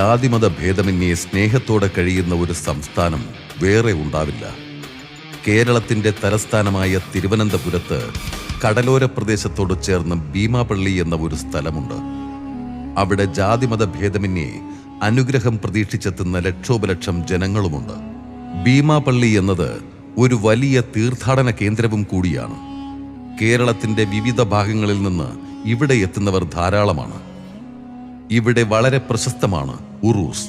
ജാതിമത ഭേദമന്യേ സ്നേഹത്തോടെ കഴിയുന്ന ഒരു സംസ്ഥാനം വേറെ ഉണ്ടാവില്ല. കേരളത്തിന്റെ തലസ്ഥാനമായ തിരുവനന്തപുരത്ത് കടലോര പ്രദേശത്തോട് ചേർന്ന് ഭീമാപള്ളി എന്ന ഒരു സ്ഥലമുണ്ട്. അവിടെ ജാതിമത ഭേദമന്യേ അനുഗ്രഹം പ്രതീക്ഷിച്ചെത്തുന്ന ലക്ഷോപലക്ഷം ജനങ്ങളുമുണ്ട്. ഭീമാപള്ളി എന്നത് ഒരു വലിയ തീർത്ഥാടന കേന്ദ്രവും കൂടിയാണ്. കേരളത്തിന്റെ വിവിധ ഭാഗങ്ങളിൽ നിന്ന് ഇവിടെ എത്തുന്നവർ ധാരാളമാണ്. ഇവിടെ വളരെ പ്രശസ്തമാണ് ഉറൂസ്.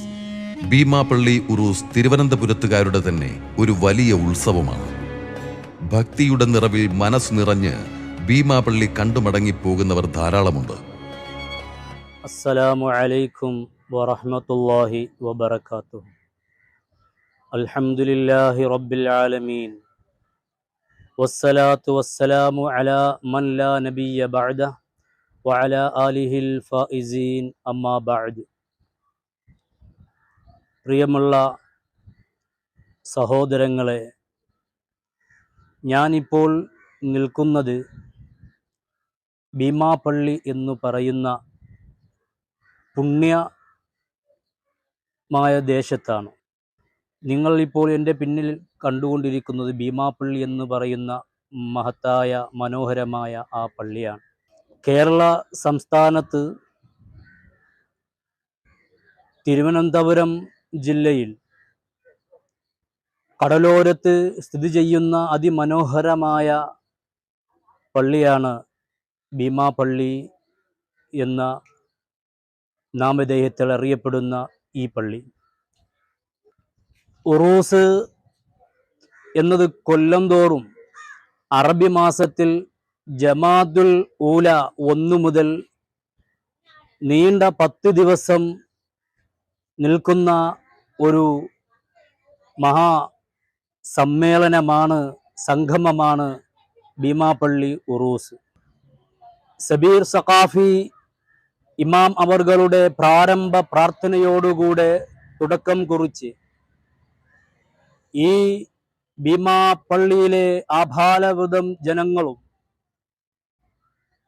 ഭീമാപ്പള്ളി ഉറൂസ് തിരുവനന്തപുരത്തുകാരുടെ തന്നെ ഒരു വലിയ ഉത്സവമാണ്. ഭക്തിയുടെ നിറവിൽ മനസ്സ് നിറഞ്ഞ് ഭീമാപ്പള്ളി കണ്ടുമടങ്ങിപ്പോകുന്നവർ ധാരാളമുണ്ട്. അസ്സലാമു അലൈക്കും വറഹമത്തല്ലാഹി വബർക്കാത്തു അൽഹംദുലില്ലാഹി റബ്ബിൽ ആലമീൻ. വസ്സലാത്തു വസ്സലാമു അലാ മൻ ലാ നബിയ ബഅദ വഅലാ ആലിഹിൽ ഫായിസീൻ അമ്മാ ബഅദ്. പ്രിയമുള്ള സഹോദരങ്ങളെ ഞാനിപ്പോൾ നിൽക്കുന്നത് ഭീമാപ്പള്ളി എന്ന് പറയുന്ന പുണ്യമായ ദേശത്താണ്. നിങ്ങൾ ഇപ്പോൾ എന്റെ പിന്നിൽ കണ്ടുകൊണ്ടിരിക്കുന്നത് ഭീമാപ്പള്ളി എന്ന് പറയുന്ന മഹത്തായ മനോഹരമായ ആ പള്ളിയാണ്. കേരള സംസ്ഥാനത്ത് തിരുവനന്തപുരം ജില്ലയിൽ കടലോരത്ത് സ്ഥിതി ചെയ്യുന്ന അതിമനോഹരമായ പള്ളിയാണ് ഭീമാപള്ളി എന്ന നാമധേയത്തിൽ അറിയപ്പെടുന്ന ഈ പള്ളി. ഉറൂസ് എന്നത് കൊല്ലം തോറും അറബി മാസത്തിൽ ജമാദുൽ ഊല ഒന്നു മുതൽ നീണ്ട പത്ത് ദിവസം നിൽക്കുന്ന ഒരു മഹാ സമ്മേളനമാണ് സംഗമമാണ് ഭീമാപള്ളി ഉറൂസ്. സബീർ സഖാഫി ഇമാം അവർകളുടെ പ്രാരംഭ പ്രാർത്ഥനയോടുകൂടെ തുടക്കം കുറിച്ച് ഈ ഭീമാപ്പള്ളിയിലെ ആഭാലവൃതം ജനങ്ങളും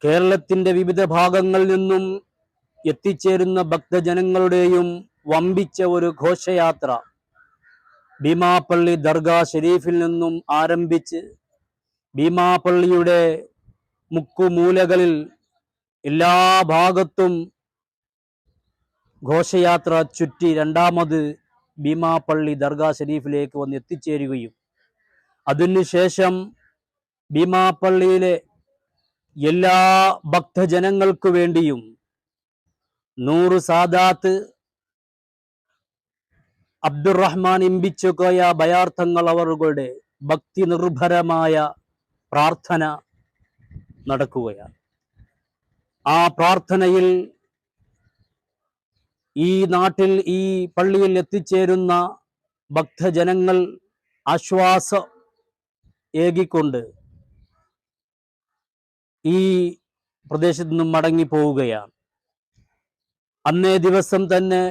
കേരളത്തിന്റെ വിവിധ ഭാഗങ്ങളിൽ നിന്നും എത്തിച്ചേരുന്ന ഭക്തജനങ്ങളുടെയും വമ്പിച്ച ഒരു ഘോഷയാത്ര. ഭീമാപ്പള്ളി ദർഗാ ഷെരീഫിൽ നിന്നും ആരംഭിച്ച് ഭീമാപ്പള്ളിയുടെ മുക്കുമൂലകളിൽ എല്ലാ ഭാഗത്തും ഘോഷയാത്ര ചുറ്റി രണ്ടാമത് ഭീമാപ്പള്ളി ദർഗാ ഷെരീഫിലേക്ക് വന്ന് എത്തിച്ചേരുകയും അതിനുശേഷം ഭീമാപ്പള്ളിയിലെ എല്ലാ ഭക്തജനങ്ങൾക്കു വേണ്ടിയും നൂറ് സാദാത്ത് അബ്ദുറഹ്മാൻ ഇമ്പിച്ചുകോയ ഭയാർത്ഥങ്ങൾ അവരുടെ ഭക്തി നിർഭരമായ പ്രാർത്ഥന നടക്കുകയാണ്. ആ പ്രാർത്ഥനയിൽ ഈ നാട്ടിൽ ഈ പള്ളിയിൽ എത്തിച്ചേരുന്ന ഭക്തജനങ്ങൾ ആശ്വാസ ഏകിക്കൊണ്ട് ഈ പ്രദേശത്ത് നിന്നും മടങ്ങി പോവുകയാണ് അന്നേ ദിവസം തന്നെ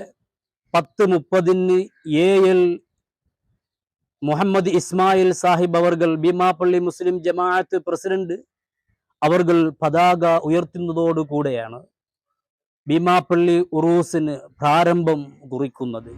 പത്ത് മുപ്പതിന് എ എൽ മുഹമ്മദ് ഇസ്മായിൽ സാഹിബ് അവർകൾ ഭീമാപ്പള്ളി മുസ്ലിം ജമാഅത്ത് പ്രസിഡന്റ് അവർകൾ പതാക ഉയർത്തുന്നതോടുകൂടെയാണ് ഭീമാപ്പള്ളി ഉറൂസിന് പ്രാരംഭം കുറിക്കുന്നത്.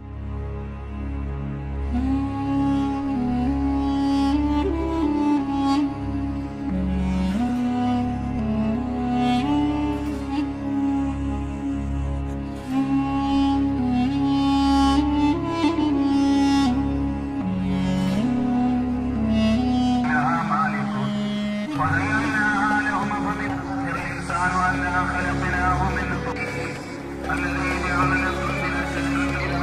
الإنسان أنا خلقناه من الذي جعل لكم من الشجر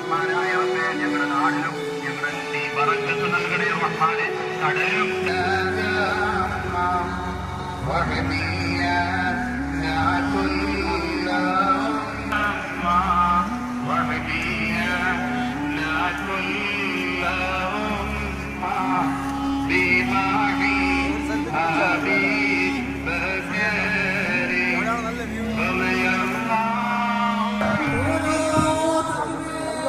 റഹ്മാനായ റബ്ബേ ഞങ്ങളുടെ നാടിലും ഞങ്ങളുടെ നീ വറക്കത്ത് നൽകണേ റഹ്മാനെ കടലും നല്ല വ്യൂ